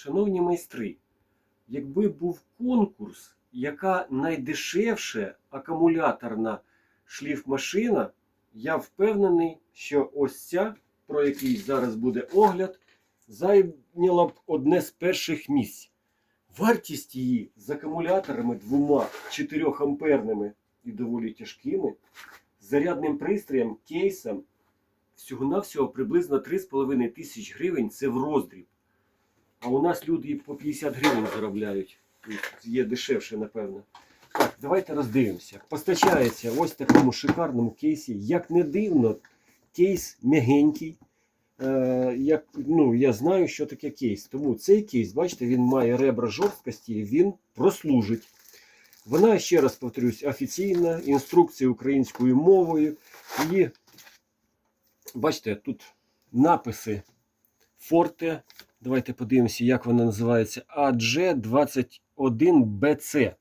Шановні майстри, якби був конкурс, яка найдешевша акумуляторна шліфмашина, я впевнений, що ось ця, про який зараз буде огляд, зайняла б одне з перших місць. Вартість її з акумуляторами двома 4 амперними і доволі тяжкими, зарядним пристроєм, кейсом, всього-навсього приблизно 3,5 тисяч гривень це в роздріб. А у нас люди і по 50 гривень заробляють. Є дешевше, напевно. Так, давайте роздивимося. Постачається ось в такому шикарному кейсі. Як не дивно, кейс м'ягенький. Е, як, ну, я знаю, що таке кейс. Тому цей кейс, бачите, він має ребра жорсткості, він прослужить. Вона, ще раз повторюсь, офіційна, інструкція українською мовою. І бачите, тут написи Forte. Давайте подивимося, як вона називається. AG21BC.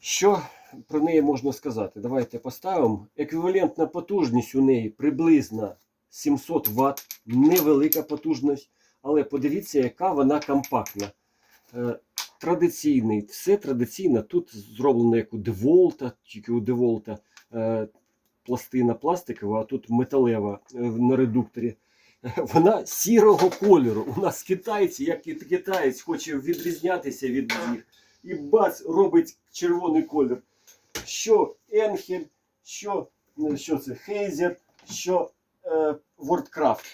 Що про неї можна сказати? Давайте поставимо. Еквівалентна потужність у неї приблизно 700 Вт. Невелика потужність. Але подивіться, яка вона компактна. Е, Традиційний, все традиційно. Тут зроблено як у Деволта, тільки у Деволта е, пластина пластикова, а тут металева е, на редукторі. Вона сірого кольору. У нас китайці, як і китаєць, хоче відрізнятися від них. І бац, робить червоний колір. Що Енхель, що, е, що це Хейзер, що е, Вордкрафт.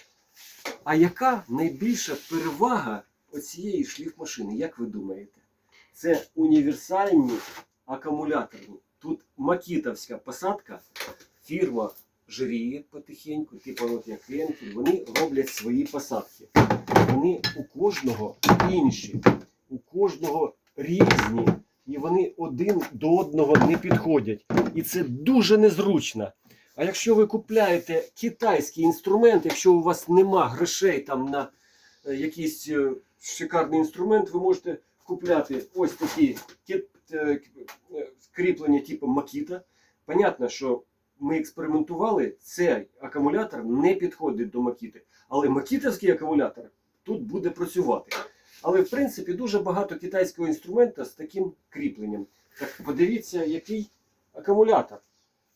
А яка найбільша перевага оцієї шліфмашини, як ви думаєте? Це універсальні акумуляторні. Тут макітовська посадка, фірма жиріє потихеньку, типу от як Енкель, вони роблять свої посадки. Вони у кожного інші, у кожного різні. І вони один до одного не підходять. І це дуже незручно. А якщо ви купляєте китайський інструмент, якщо у вас нема грошей там на е, якийсь е, шикарний інструмент, ви можете купляти ось такі е, кріплення типу Makita. Понятно, що ми експериментували, цей акумулятор не підходить до Макіти. Але макітовський акумулятор тут буде працювати. Але в принципі дуже багато китайського інструмента з таким кріпленням. Так подивіться, який акумулятор.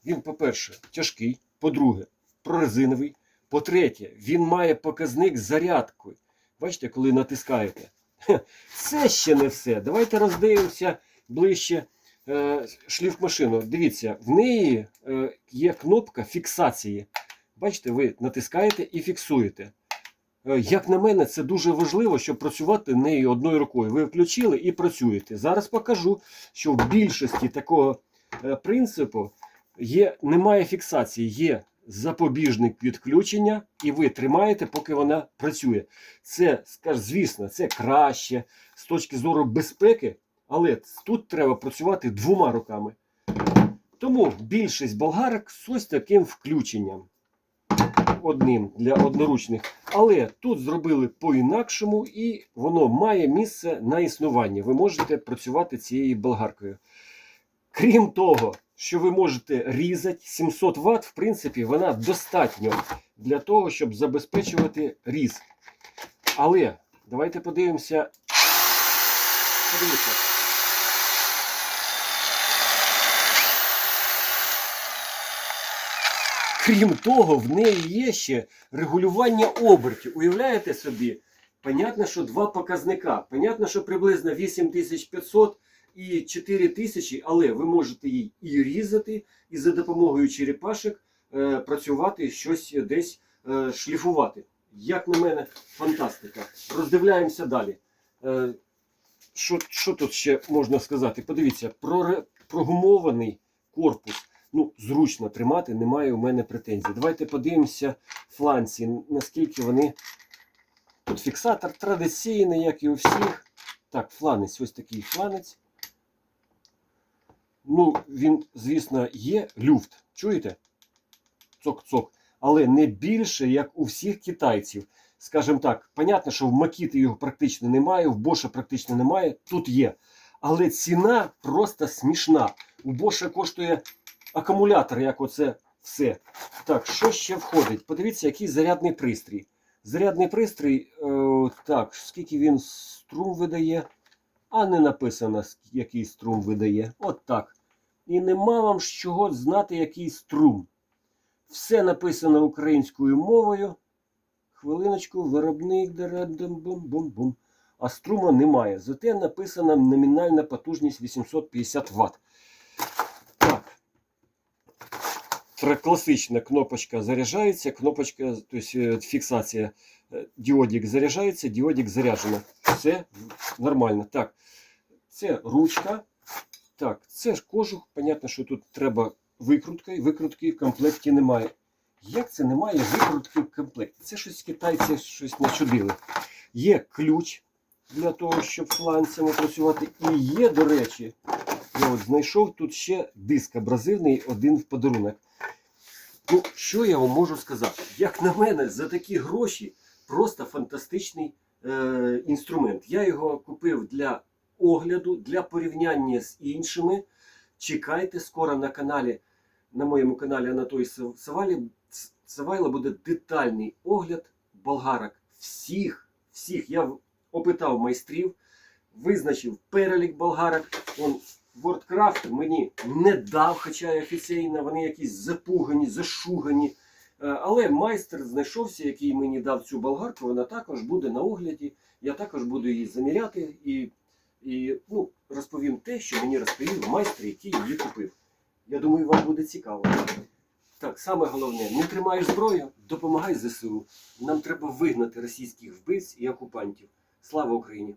Він, по-перше, тяжкий, по-друге, прорезиновий. По-третє, він має показник з зарядкою. Бачите, коли натискаєте. Це ще не все. Давайте роздивимося ближче шліфмашину. Дивіться, в неї е, є кнопка фіксації. Бачите, ви натискаєте і фіксуєте. Е, Як на мене, це дуже важливо, щоб працювати нею одною рукою. Ви включили і працюєте. Зараз покажу, що в більшості такого е, принципу є, немає фіксації, є запобіжник відключення, і ви тримаєте, поки вона працює. Це, звісно, це краще з точки зору безпеки, але тут треба працювати двома руками. Тому більшість болгарок з ось таким включенням. Одним для одноручних. Але тут зробили по-інакшому, і воно має місце на існування. Ви можете працювати цією болгаркою. Крім того, що ви можете різати 700 Вт, в принципі, вона достатньо для того, щоб забезпечувати різ. Але давайте подивимося. Подивіться. Крім того, в неї є ще регулювання обертів. Уявляєте собі? Понятно, що два показника. Понятно, що приблизно 8500 і 4000, але ви можете її і різати, і за допомогою черепашок е, працювати, щось десь е, шліфувати. Як на мене, фантастика. Роздивляємося далі. Е, що, що тут ще можна сказати? Подивіться, проре- прогумований корпус. Ну, зручно тримати, немає у мене претензій. Давайте подивимося фланці, наскільки вони. Тут фіксатор традиційний, як і у всіх. Так, фланець, ось такий фланець. Ну, він, звісно, є люфт. Чуєте? Цок-цок. Але не більше, як у всіх китайців. Скажімо так, понятно, що в Макіти його практично немає, в Боша практично немає. Тут є. Але ціна просто смішна. У Боша коштує акумулятор, як оце все. Так, що ще входить? Подивіться, який зарядний пристрій. Зарядний пристрій, е, так, скільки він струм видає, а не написано, який струм видає. От так. І нема вам з чого знати, який струм. Все написано українською мовою. Хвилиночку, виробник бум-бум-бум. А струма немає. Зате написана номінальна потужність 850 Вт. Так. Тра- Класична кнопочка заряджається, кнопочка, тобто фіксація. Е, Діодик заряджається, діодик заряджено. Все нормально. Так, це ручка. Так, це ж кожух. Понятно, що тут треба викрутка, і викрутки в комплекті немає. Як це немає викрутки в комплекті? Це щось китайці щось начудили. Є ключ для того, щоб фланцями працювати. І є, до речі, я от знайшов тут ще диск абразивний, один в подарунок. Ну, що я вам можу сказати? Як на мене, за такі гроші просто фантастичний е, інструмент. Я його купив для огляду, для порівняння з іншими. Чекайте, скоро на каналі, на моєму каналі Анатолій Савалі, Савайла буде детальний огляд болгарок. Всіх, всіх. Я опитав майстрів, визначив перелік болгарок. Он WordCraft мені не дав, хоча й офіційно, вони якісь запугані, зашугані. Е, Але майстер знайшовся, який мені дав цю болгарку, вона також буде на огляді. Я також буду її заміряти і, і ну, розповім те, що мені розповів майстер, який її купив. Я думаю, вам буде цікаво. Так, саме головне, не тримаєш зброю, допомагай ЗСУ. Нам треба вигнати російських вбивць і окупантів. Слава Україні!